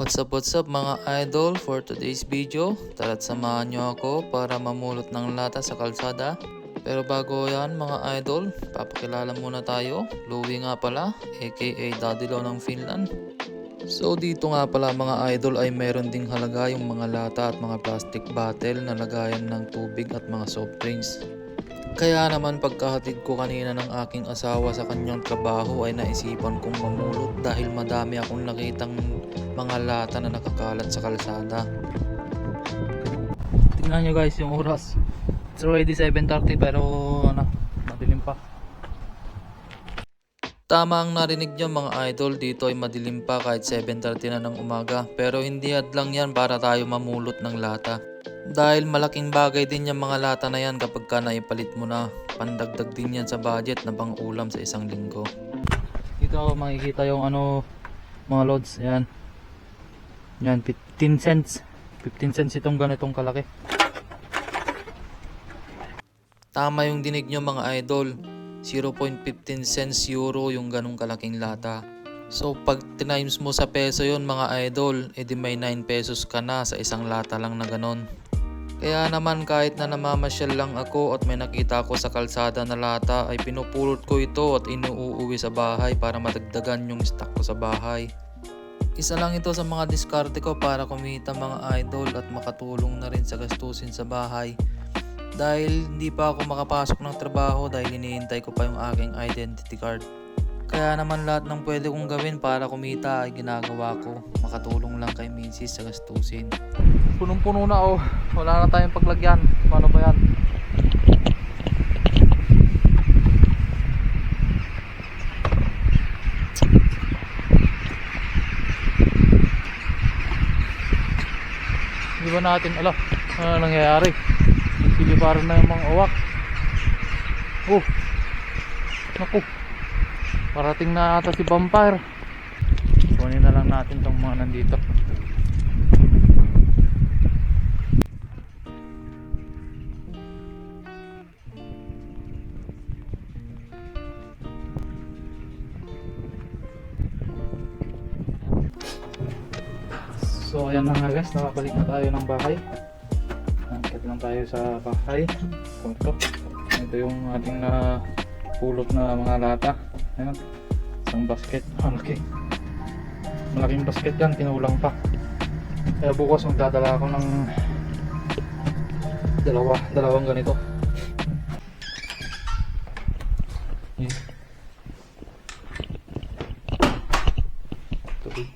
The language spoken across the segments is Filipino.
What's up, what's up mga idol for today's video? Tara't samahan nyo ako para mamulot ng lata sa kalsada. Pero bago yan mga idol, papakilala muna tayo. Louie nga pala, aka Daddy Law ng Finland. So dito nga pala mga idol ay meron ding halaga yung mga lata at mga plastic bottle na lagayan ng tubig at mga soft drinks. Kaya naman pagkahatid ko kanina ng aking asawa sa kanyang trabaho ay naisipan kong mamulot dahil madami akong nakitang mga lata na nakakalat sa kalsada. Tingnan nyo guys yung oras. It's already 7.30 pero ano, madilim pa. Tama ang narinig nyo mga idol, dito ay madilim pa kahit 7.30 na ng umaga. Pero hindi lang yan para tayo mamulot ng lata. Dahil malaking bagay din yung mga lata na yan kapag ka naipalit mo na. Pandagdag din yan sa budget na pang ulam sa isang linggo. Dito makikita yung ano, mga loads, yan. Yan, 15 cents. 15 cents itong ganitong kalaki. Tama yung dinig nyo mga idol. 0.15 cents euro yung ganong kalaking lata. So pag tinimes mo sa peso yon mga idol, edi may 9 pesos ka na sa isang lata lang na ganon. Kaya naman kahit na namamasyal lang ako at may nakita ko sa kalsada na lata ay pinupulot ko ito at inuuwi sa bahay para madagdagan yung stock ko sa bahay. Isa lang ito sa mga diskarte ko para kumita mga idol at makatulong na rin sa gastusin sa bahay. Dahil hindi pa ako makapasok ng trabaho dahil hinihintay ko pa yung aking identity card. Kaya naman lahat ng pwede kong gawin para kumita ay ginagawa ko. Makatulong lang kay Mrs. sa gastusin. Punong-puno na oh. Wala na tayong paglagyan. Paano ba yan? Di ba natin, ala, ano nangyayari? Silibaran na yung mga uwak. Oh, naku, parating na ata si vampire. Kunin na lang natin tong mga nandito. So ayan na nga guys, nakabalik na tayo ng bahay. Nakakit lang tayo sa bahay. Ito, ito yung ating na pulot na mga lata. Ayan, isang basket. Malaki. Malaking basket yan, tinulang pa. Kaya bukas magdadala ako ng dalawa, dalawang ganito. Yan. Tulog,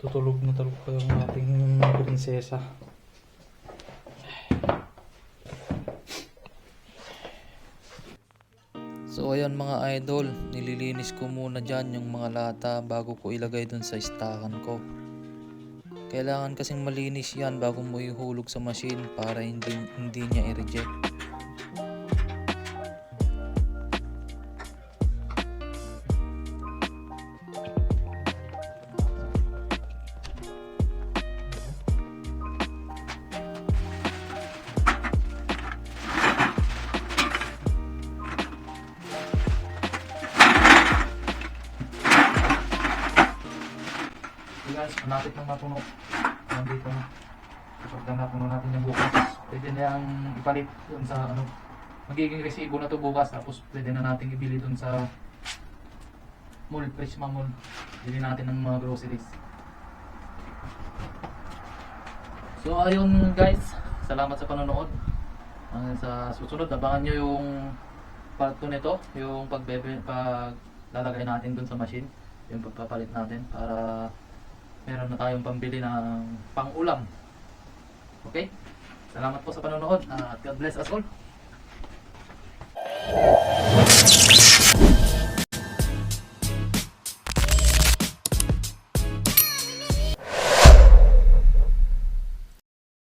tutulog na tulog pa yung ating prinsesa. So ayan mga idol, nililinis ko muna dyan yung mga lata bago ko ilagay dun sa stakan ko. Kailangan kasing malinis yan bago mo ihulog sa machine para hindi, hindi niya i-reject. Guys, malapit nang mapuno. Nandito na. Kapag na napuno natin yung bukas, pwede na yung ipalit dun sa ano. Magiging resibo na to bukas tapos pwede na natin ibili dun sa mall, Prisma Mall. Bili natin ng mga groceries. So ayun guys, salamat sa panonood. Hanggang sa susunod, abangan nyo yung part 2 nito, yung pagbebe, pag lalagay natin dun sa machine, yung pagpapalit natin para meron na tayong pambili ng pang-ulam. Okay? Salamat po sa panonood at God bless us all.